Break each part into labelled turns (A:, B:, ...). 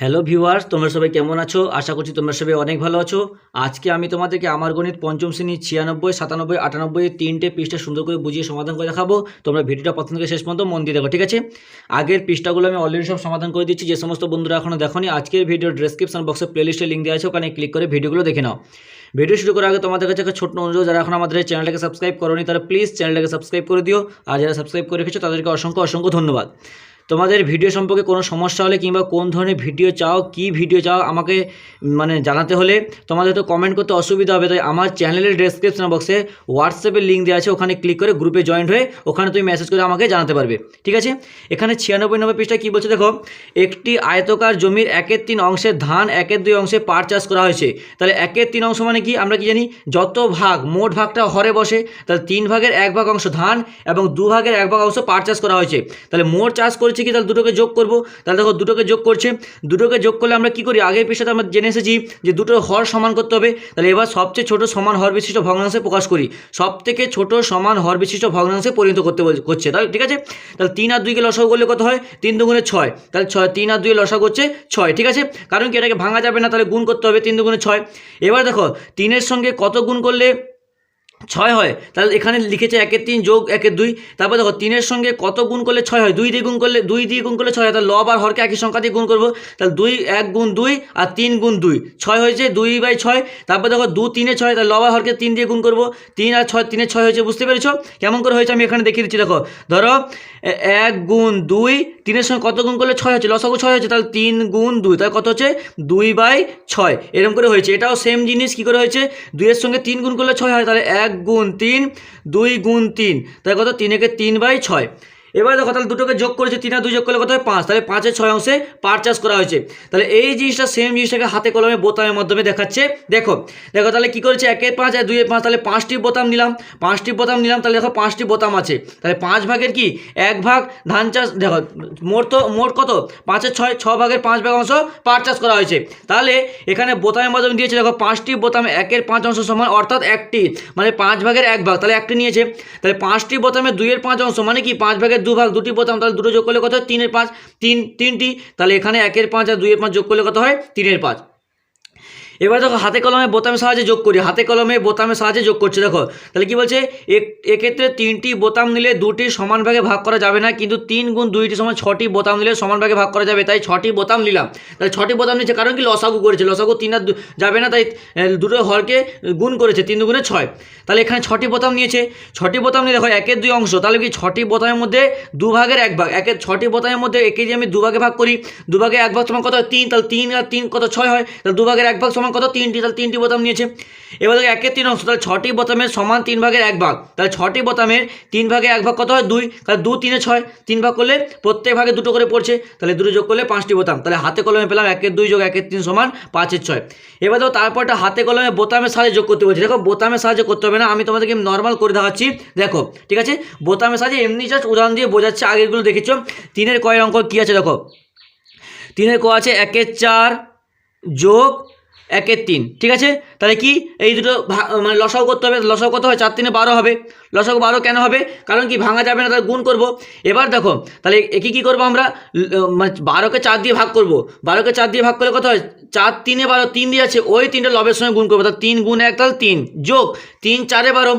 A: Hello viewers তোমরা সবাই কেমন আছো? আশা করছি তোমরা সবাই অনেক ভালো আছো। আজকে আমি তোমাদেরকে আমার গণিত পঞ্চম শ্রেণি ছিয়ানব্বই, সাতানব্বই, আটানব্বই তিনটে পৃষ্ঠা সুন্দর করে বুঝিয়ে সমাধান করে দেখাবো। তোমরা ভিডিওটা প্রথম থেকে শেষ পর্যন্ত মন দিয়ে দেখো, ঠিক আছে? আগের পৃষ্ঠাগুলো আমি অলরেডি সব সমাধান করে দিচ্ছি। যে সমস্ত বন্ধুরা এখনও দেখোনি, আজকের ভিডিও ডেসক্রিপশন বক্সে প্লেলিস্টে লিঙ্ক দেওয়া আছে, ওখানে ক্লিক করে ভিডিওগুলো দেখে নাও। ভিডিও শুরু করার আগে তোমাদের কাছে একটা ছোট্ট অনুরোধ, যারা এখন আমাদের চ্যানেলটাকে সাবস্ক্রাইব করোনি, তারা প্লিজ চ্যানেলটাকে সাবস্ক্রাইব করে দিও। আর যারা সাবস্ক্রাইব করে রেখেছো, তাদেরকে অসংখ্য অসংখ্য ধন্যবাদ। তোমাদের ভিডিও সম্পর্কে কোনো সমস্যা হলে কিংবা কোন ধরনের ভিডিও চাও, কি ভিডিও চাও, আমাকে মানে জানাতে হলে তোমাদের তো কমেন্ট করতে অসুবিধা হবে। তাই আমার চ্যানেলের ডেসক্রিপশন বক্সে হোয়াটসঅ্যাপের লিঙ্ক দেওয়া আছে, ওখানে ক্লিক করে গ্রুপে জয়েন্ট হয়ে ওখানে তুমি মেসেজ করে আমাকে জানাতে পারবে। ঠিক আছে? এখানে ছিয়ানব্বই নম্বর পৃষ্ঠা কী বলছে দেখো? একটি আয়তকার জমির একের তিন অংশে ধান, একের দুই অংশে পাট চাষ করা হয়েছে। তাহলে একের তিন অংশ মানে কি? আমরা কি জানি? যত ভাগ, মোট ভাগটা হরে বসে, তাহলে তিন ভাগের এক ভাগ অংশ ধান এবং দু ভাগের এক ভাগ অংশ পাট চাষ করা হয়েছে। তাহলে মোট চাষ করেছে কি, তাহলে দুটোকে যোগ করব। তাহলে দেখো, দুটোকে যোগ করছে। দুটোকে যোগ করলে আমরা কি করি? আগের পৃষ্ঠাতে আমরা জেনে এসেছি যে দুটো হর সমান করতে হবে। তাহলে এবার সবচেয়ে ছোট সমান হর বিশিষ্ট ভগ্নাংশে প্রকাশ করি। সব থেকে ছোট সমান হর বিশিষ্ট ভগ্নাংশে পরিণত করতে করছে। তাহলে ঠিক আছে? তাহলে তিন আর দুইকে লসাগু করলে কত হয়? তিন দুগুণে ছয়। তাহলে ছয় তিন আর দুই লসাগু হচ্ছে ছয়। ঠিক আছে? কারণ কি, এটাকে ভাঙা যাবে না, তাহলে গুণ করতে হবে তিন দুগুণে ছয়। এবার দেখো, তিনের সঙ্গে কত গুণ করলে ছয় হয়। তাহলে এখানে লিখেছে একের তিন যোগ একের দুই। তারপর দেখো, তিনের সঙ্গে কত গুণ করলে ছয় হয়? দুই দিয়ে গুণ করলে দুই দিয়ে গুণ করলে ছয় হয়। তাহলে লব আর হরকে একই সংখ্যা দিয়ে গুণ করব। তাহলে দুই, এক গুণ দুই আর তিন গুণ দুই। ছয় হয়েছে দুই বাই ছয়। তারপর দেখো, দু তিনে ছয়, তাহলে লব আর হরকে তিন দিয়ে গুণ করব। তিন আর ছয়, তিনে ছয় হয়েছে, বুঝতে পেরেছ? কেমন করে হয়েছে আমি এখানে দেখিয়ে দিচ্ছি, দেখো। ধরো এক গুণ দুই, তিনের সঙ্গে কত গুণ করলে ছয় হচ্ছে লসাগু ছয় হচ্ছে তাহলে তিন গুণ দুই। তাহলে কত হচ্ছে? দুই বাই ছয়। এরকম করে হয়েছে। এটাও সেম জিনিস, কী করে হয়েছে? দুইয়ের সঙ্গে তিন গুণ করলে ছয় হয়, তাহলে এক গুণ তিন দুই গুণ তিন। তাহলে কত? তিন একে তিন বাই ছয়। এবার দেখো, তাহলে দুটোকে যোগ করেছে তিন আর দুই যোগ করলে কত হয়? পাঁচ। তাহলে পাঁচের ছয় অংশে পাট চাষ করা হয়েছে। তাহলে এই জিনিসটা সেম জিনিসটাকে হাতে কলমে বোতামের মাধ্যমে দেখাচ্ছে। দেখো দেখো, তাহলে কি করেছে? একের পাঁচ আর দুইয়ের পাঁচ, তাহলে পাঁচটি বোতাম নিলাম। পাঁচটি বোতাম নিলাম, তাহলে দেখো, পাঁচটি বোতাম আছে। তাহলে পাঁচ ভাগের কি? এক ভাগ ধান চাষ, দেখো, মোট তো, মোট কত? পাঁচের ছয়, ছ ভাগের পাঁচ ভাগ অংশ পাট চাষ করা হয়েছে। তাহলে এখানে বোতামের মাধ্যমে দিয়েছে, দেখো, পাঁচটি বোতাম একের পাঁচ অংশ সমান, অর্থাৎ একটি। মানে পাঁচ ভাগের এক ভাগ, তাহলে একটি নিয়েছে। তাহলে পাঁচটি বোতামে দুইয়ের পাঁচ অংশ মানে কি? পাঁচ ভাগের দু ভাগ দুটি বোতাম তাহলে দুটো যোগ করলে কত হয়? তিনের পাঁচ। তিন, তিনটি, তাহলে এখানে একের পাঁচ আর দুইয়ের পাঁচ যোগ করলে কত হয়? তিনের পাঁচ। এবার দেখো হাতে কলমে বোতামের সাহায্যে যোগ করি, হাতে কলমে বোতামের সাহায্যে যোগ করছে, দেখো। তাহলে কি বলছে? এক- এক্ষেত্রে তিনটি বোতাম নিলে দুটি সমান ভাগে ভাগ করা যাবে না, কিন্তু তিন গুণ দুইটি সমান ছটি বোতাম নিলে সমান ভাগে ভাগ করা যাবে, তাই ছটি বোতাম নিলাম। তাহলে ছটি বোতাম নিচ্ছে কারণ কি? লসাগু করেছে, লসাগু তিন আর যাবে না, তাই দুটো হরকে গুণ করেছে, তিন দুগুণে ছয়। তাহলে এখানে ছটি বোতাম নিয়েছে, ছটি বোতাম নিয়ে দেখো একের দুই অংশ, তাহলে কি ছটি বোতামের মধ্যে দু ভাগের এক ভাগ, একের, ছটি বোতামের মধ্যে একে যে আমি দু ভাগে করি দু ভাগে এক ভাগ সমান কত তিন, তাহলে তিন আর তিন কত? ছয় হয়, তাহলে দু ভাগের এক ভাগ সমান কত? তিনটি। তাহলে তিনটি বোতাম নিয়েছে। এবার দেখো, একের তিন অংশ। তাহলে ছটি বোতামের সমান তিন ভাগের এক ভাগ। তাহলে ছটি বোতামের তিন ভাগে এক ভাগ কত হয়? দুই। তাহলে দু, তিনে ছয়। তিন ভাগ করলে প্রত্যেক ভাগে দুটো করে পড়ছে। তাহলে দুটো যোগ করলে পাঁচটি বোতাম। তাহলে হাতে কলমে পেলাম একের দুই যোগ একের তিন সমান পাঁচের ছয়। এবার দেখো, তারপরটা হাতে কলমে বোতামের সাহায্যে যোগ করতে বলছি। দেখো, বোতামের সাহায্যে করতে হবে না। আমি তোমাদেরকে নর্মাল করে দেখাচ্ছি। দেখো, ঠিক আছে? বোতামের সাহায্যে এমনি জাস্ট উদাহরণ দিয়ে বোঝাচ্ছে। আগেরগুলো দেখেছ? তিনের কয়ের অঙ্ক কী আছে? দেখো, তিনের ক আছে একের চার যোগ একের তিন, ঠিক আছে? তাহলে কি? এই দুটো মানে লসাও করতে হবে। লসাও কত হয়? চার তিনে বারো হবে। লসাও বারো কেন হবে? কারণ কি? ভাঙা যাবে না, তাহলে গুণ করব। এবার দেখো, তাহলে একে কী করব আমরা? মানে বারোকে চার দিয়ে ভাগ করব। বারোকে চার দিয়ে ভাগ করলে কত হয়? চার তিনে বারো, তিন দিয়ে আছে। ওই তিনটা লবের সঙ্গে গুণ করব। তাহলে তিন গুণ এক, তাহলে তিন। যোগ, তিন, চারে বারো।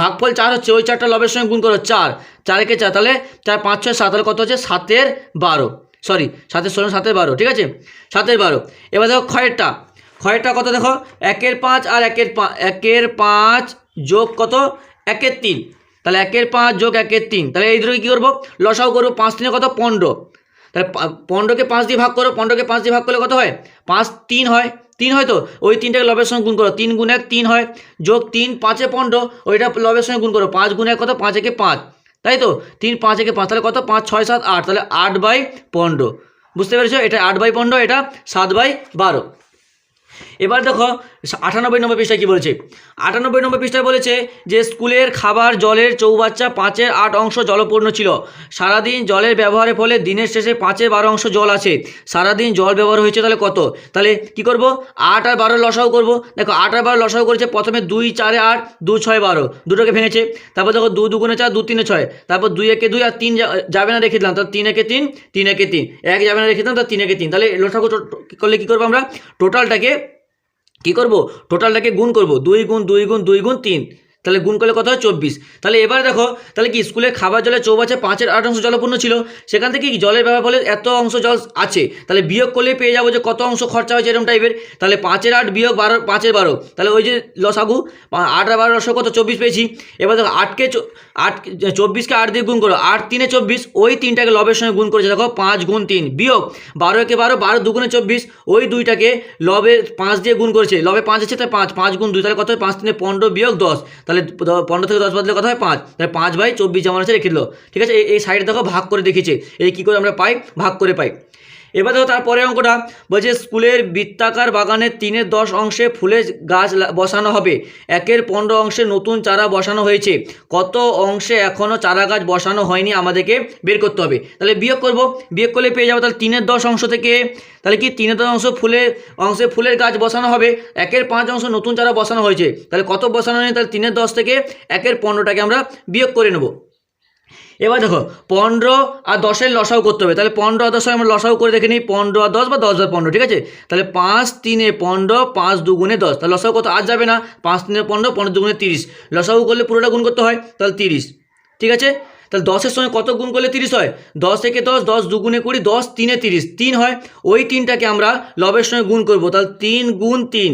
A: ভাগফল চার হচ্ছে, ওই চারটা লবের সঙ্গে গুণ করো, চার। চারেকে চার, তাহলে চার, পাঁচ, ছয়, সাত, তাহলে কত হচ্ছে? সাতের বারো। সরি, সাতের ষোলো, সাতের বারো, ঠিক আছে? সাতের বারো। এবার দেখো, ক্ষয়েরটা। ক্ষয়েরটা কত দেখো? একের পাঁচ আর একের একের পাঁচ যোগ কত? একের তিন। তাহলে একের পাঁচ যোগ একের তিন। তাহলে এই দুটোকে কী করব? লসাও করব পাঁচ তিনে কত? পনেরো। তাহলে পনেরোকে পাঁচ দিয়ে ভাগ করো। পনেরোকে পাঁচ দিয়ে ভাগ করলে কত হয়? পাঁচ তিন হয়। তিন হয় তো? ওই তিনটাকে লবের সঙ্গে গুণ করো। তিন গুণ এক তিন হয়। যোগ তিন পাঁচে পনেরো। ওইটা লবের সঙ্গে গুণ করো। পাঁচ গুণ এক কত? পাঁচ একে পাঁচ। তাই তো? তিন পাঁচ একে পাঁচ। তাহলে কত? পাঁচ, ছয়, সাত, আট। তাহলে আট বাই পনেরো। বুঝতে পেরেছ? এটা আট বাই পনেরো, এটা সাত বাই বারো। এবার দেখো আটানব্বই নম্বর পৃষ্ঠায় কী বলেছে? আটানব্বই নম্বর পৃষ্ঠায় বলেছে যে স্কুলের খাবার, জলের চৌবাচ্চা পাঁচের আট অংশ জলপূর্ণ ছিল। সারাদিন জলের ব্যবহারের ফলে দিনের শেষে পাঁচের বারো অংশ জল আছে। সারাদিন জল ব্যবহার হয়েছে তাহলে কত? তাহলে কি করব? আট আর বারো লসাও করব। দেখো, আট আর বারো লসাও করেছে প্রথমে দুই, চারে, আট, দু, ছয়, বারো। দুটোকে ভেঙেছে। তারপর দেখো, দু, দুগুণে চার, দু, তিনে ছয়। তারপর দুই, একে দুই আর তিন যাবে না রেখে দিলাম। তাহলে তিন, একে তিন তিন, একে তিন। এক যাবে না রেখে দিলাম, তাহলে তিন, একে তিন। তাহলে লসাগু করলে কী করব আমরা? টোটালটাকে কি করব? টোটালটাকে গুণ করব। দুই গুণ দুই গুণ দুই গুণ তিন। তাহলে গুণ করলে কত হয়? চব্বিশ। তাহলে এবার দেখো, তাহলে কি স্কুলের খাবার জলের চৌবাচ্চা পাঁচের আট অংশ জলপূর্ণ ছিল? সেখান থেকে কি জলের ব্যবহার ফলে এত অংশ জল আছে? তাহলে বিয়োগ করলে পেয়ে যাব যে কত অংশ খরচা হয়েছে এরকম টাইপের তাহলে পাঁচের আট বিয়োগ বারো, পাঁচের বারো। তাহলে ওই যে লসাগু আট আর বারো লসা কত? চব্বিশ পেয়েছি। এবার দেখো, আটকে আট, চব্বিশকে আট দিয়ে গুণ করো। আট তিনে চব্বিশ, ওই তিনটাকে লবের সঙ্গে গুণ করেছে। দেখো, পাঁচ গুণ তিন। বিয়োগ বারো একে বারো বারো দুগুণে চব্বিশ, ওই দুইটাকে লবে পাঁচ দিয়ে গুণ করেছে। লবে পাঁচ আছে তাই পাঁচ। পাঁচ গুণ দুই, তাহলে কত হয়? পাঁচ তিনে পনেরো, বিয়োগ দশ। তাহলে দ- পনেরো থেকে দশ বাদলে কত হয়? পাঁচ। তাহলে পাঁচ বাই চব্বিশ যেমন আছে রেখে দিল। ঠিক আছে? এই- সাইডে দেখো, ভাগ করে দেখিয়েছে। এই কী করে আমরা পাই? ভাগ করে পাই। এবার দেখো তারপরে অঙ্কটা, বলছে স্কুলের বৃত্তাকার বাগানের তিনের দশ অংশে ফুলের গাছ বসানো হবে। একের পনেরো অংশে নতুন চারা বসানো হয়েছে। কত অংশে এখনও চারা গাছ বসানো হয়নি আমাদেরকে বের করতে হবে। তাহলে বিয়োগ করব। বিয়োগ করলে পেয়ে যাব তাহলে তিনের দশ অংশ থেকে, তাহলে কি তিনের দশ অংশ ফুলের, অংশে ফুলের গাছ বসানো হবে? একের পাঁচ অংশ নতুন চারা বসানো হয়েছে। তাহলে কত বসানো হয়নি? তাহলে তিনের দশ থেকে একের পনেরোটাকে আমরা বিয়োগ করে নেব। এবার দেখো, পনেরো আর দশের লসাও করতে হবে। তাহলে পনেরো আর দশে আমরা লসাও করে দেখে নিই, পনেরো আর দশ বা দশ আর পনেরো, ঠিক আছে? তাহলে পাঁচ তিনে পনেরো, পাঁচ দুগুণে দশ। তাহলে লসাও কত? আজ যাবে না। পাঁচ তিনে পনেরো পনেরো দুগুণে তিরিশ। লসাও করলে পুরোটা গুণ করতে হয়, তাহলে তিরিশ, ঠিক আছে? তাহলে দশের সঙ্গে কত গুণ করলে তিরিশ হয়? দশ থেকে দশ দশ দুগুণে কুড়ি, দশ তিনে তিরিশ। তিন হয়, ওই তিনটাকে আমরা লবের সঙ্গে গুণ করব। তাহলে তিন গুণ তিন।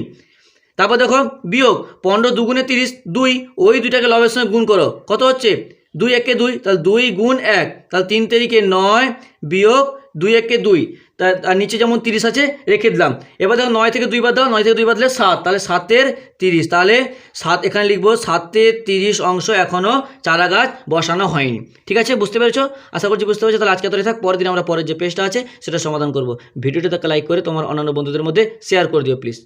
A: তারপর দেখো, বিয়োগ, পনেরো দুগুণে তিরিশ, দুই, ওই দুইটাকে লবের সঙ্গে গুণ করো। কত হচ্ছে? দুই একে দুই, তাহলে দুই গুণ এক, তাহলে তিন তারিখে নয় বিয়োগ দুই একে দুই। তা, আর নিচে যেমন তিরিশ আছে, রেখে দিলাম। এবার দেখো নয় থেকে দুই বাদ দাও, নয় থেকে দুই বাদ দিলে সাত, তাহলে সাতের তিরিশ। তাহলে সাত এখানে লিখব, সাতের তিরিশ অংশ এখনও চারা গাছ বসানো হয়নি। ঠিক আছে, বুঝতে পেরেছ? আশা করছি বুঝতে পেরেছ। তাহলে আজকে তোরে থাক, পরের দিন আমরা, পরের যে পেজটা আছে, সেটা সমাধান করব। ভিডিওটাকে লাইক করে তোমার অন্যান্য বন্ধুদের মধ্যে শেয়ার করে দিও প্লিজ